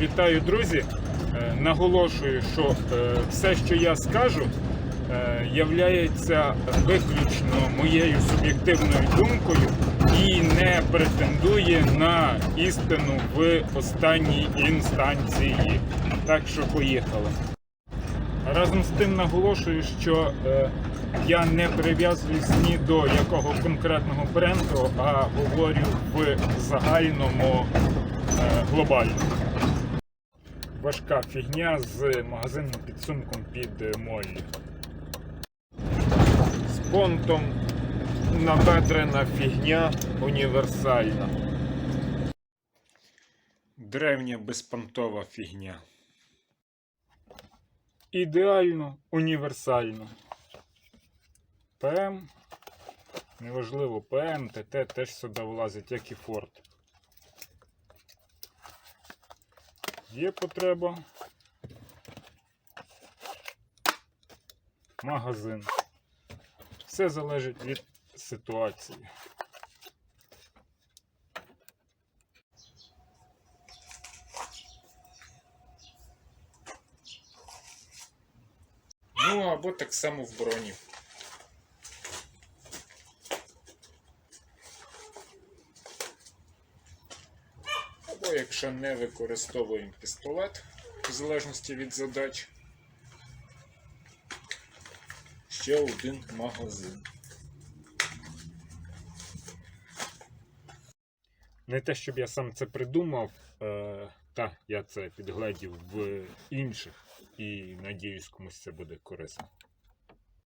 Вітаю, друзі! Е, Наголошую, що е, все, що я скажу, е, являється виключно моєю суб'єктивною думкою і не претендує на істину в останній інстанції. Так що поїхали. Разом з тим наголошую, що я не прив'язуюсь ні до якого конкретного бренду, а говорю в загальному е, глобально. Важка фігня з магазинним підсумком під е, Моллі. З понтом набедрена фігня універсальна. Древня безпонтова фігня. Ідеально універсально. ПМ. Неважливо, ПМ, ТТ теж сюди влазить, як і Форд. Є потреба. Магазин. Все залежить від ситуації. Ну або так само в броні. Якщо не використовуємо пістолет, в залежності від задач, ще один магазин. Не те, щоб я сам це придумав, е, та я це підгледів в інших і надіюсь, комусь це буде корисно.